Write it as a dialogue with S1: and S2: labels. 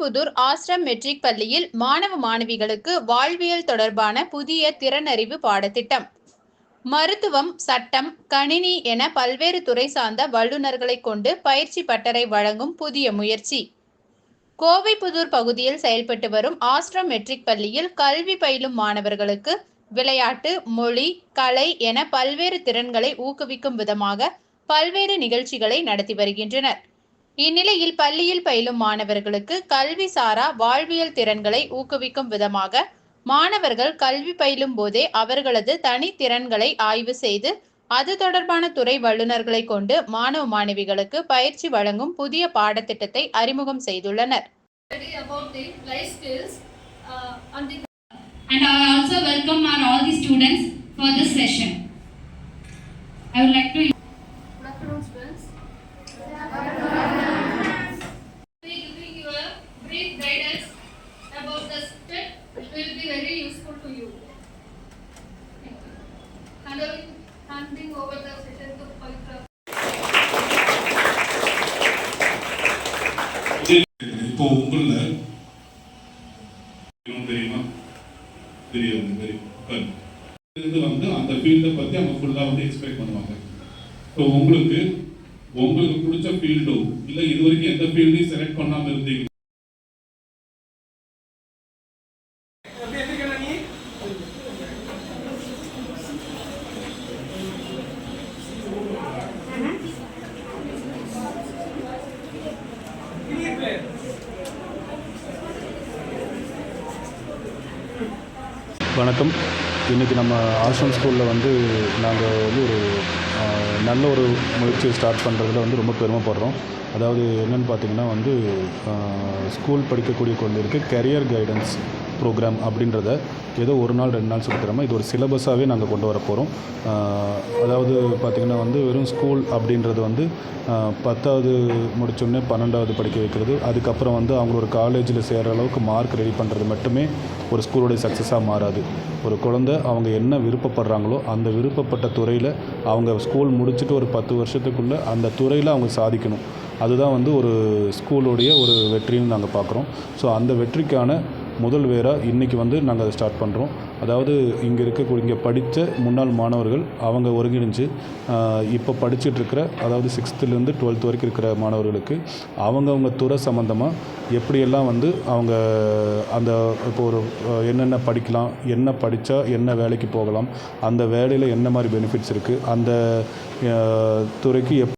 S1: Kovaipudur ashram matric பள்ளியில் மாணவ மாணவிகளுக்கு வாழ்வியல் தொடர்பான புதிய திறனறிவு பாடத்திட்டம். மருத்துவம் சட்டம் கணினி என பல்வேறு துறை சார்ந்த வல்லுநர்களை கொண்டு பயிற்சி பட்டறை வழங்கும் புதிய முயற்சி. கோவைப்புதூர் பகுதியில் செயல்பட்டு வரும் ஆஸ்ட்ரம் மெட்ரிக் பள்ளியில் கல்வி பயிலும் மாணவர்களுக்கு விளையாட்டு மொழி கலை என பல்வேறு திறன்களை ஊக்குவிக்கும் விதமாக பல்வேறு நிகழ்ச்சிகளை நடத்தி வருகின்றனர். இந்நிலையில் பள்ளியில் பயிலும் மாணவர்களுக்கு கல்வி சாரா வாழ்வியல் திறன்களை ஊக்குவிக்கும் விதமாக மாணவர்கள் கல்வி பயிலும் போதே அவர்களது தனித்திறன்களை ஆய்வு செய்து அது தொடர்பான துறை வல்லுநர்களை கொண்டு மாணவ மாணவிகளுக்கு பயிற்சி வழங்கும் புதிய பாடத்திட்டத்தை அறிமுகம் செய்துள்ளனர்
S2: uh, and
S3: I also welcome our all the students for this session. I would like to
S2: good afternoon students. Be giving you a brief guidance about the step it will be very useful to you. Thank you. Handing, handing over the session to Pavitra.
S4: இப்போ உங்கள தெரியுமா தெரியாது தெரியும் வந்து அந்த ஃபீல்டை பற்றி அவங்க ஃபுல்லாக வந்து எக்ஸ்பிளைன் பண்ணுவாங்க ஸோ உங்களுக்கு உங்களுக்கு பிடிச்ச ஃபீல்டோ இல்லை இது வரைக்கும் எந்த ஃபீல்டையும் செலக்ட் பண்ணாமல் இருந்தீங்க
S5: வணக்கம். இன்றைக்கி நம்ம ஆசிரம் ஸ்கூலில் வந்து நாங்கள் வந்து ஒரு நல்ல ஒரு முயற்சியை ஸ்டார்ட் பண்ணுறதுல வந்து ரொம்ப பெருமைப்படுறோம். அதாவது என்னென்னு பார்த்தீங்கன்னா வந்து ஸ்கூல் படிக்கக்கூடிய குழந்தைகளுக்கு கெரியர் கைடன்ஸ் ப்ரோக்ராம் அப்படின்றத ஏதோ ஒரு நாள் ரெண்டு நாள் சொல்லித் இது ஒரு சிலபஸாகவே நாங்கள் கொண்டு வர போகிறோம் அதாவது பார்த்திங்கன்னா வந்து வெறும் ஸ்கூல் அப்படின்றது வந்து பத்தாவது முடிச்சோடனே பன்னெண்டாவது படிக்க வைக்கிறது. அதுக்கப்புறம் வந்து அவங்க ஒரு காலேஜில் சேர்கிற அளவுக்கு மார்க் ரெடி பண்ணுறது மட்டுமே ஒரு ஸ்கூலோடைய சக்ஸஸாக மாறாது. ஒரு குழந்தை அவங்க என்ன விருப்பப்படுறாங்களோ அந்த விருப்பப்பட்ட துறையில் அவங்க ஸ்கூல் முடிச்சுட்டு ஒரு பத்து வருஷத்துக்குள்ளே அந்த துறையில் அவங்க சாதிக்கணும். அதுதான் வந்து ஒரு ஸ்கூலோடைய ஒரு வெற்றின்னு நாங்கள் பார்க்குறோம் ஸோ அந்த வெற்றிக்கான முதல் வேராக இன்றைக்கி வந்து நாங்கள் அதை ஸ்டார்ட் பண்ணுறோம் அதாவது இங்கே இருக்கக்கூடிய இங்கே படித்த முன்னாள் மாணவர்கள் அவங்க ஒருங்கிணைஞ்சு இப்போ படிச்சுட்டு இருக்கிற அதாவது சிக்ஸ்த்துலேருந்து டுவெல்த் வரைக்கும் இருக்கிற மாணவர்களுக்கு அவங்கவுங்க துறை சம்மந்தமாக எப்படியெல்லாம் வந்து அவங்க அந்த இப்போ ஒரு என்னென்ன படிக்கலாம் என்ன படித்தா என்ன வேலைக்கு போகலாம் அந்த வேலையில் என்ன மாதிரி பெனிஃபிட்ஸ் இருக்குது அந்த துறைக்கு எப்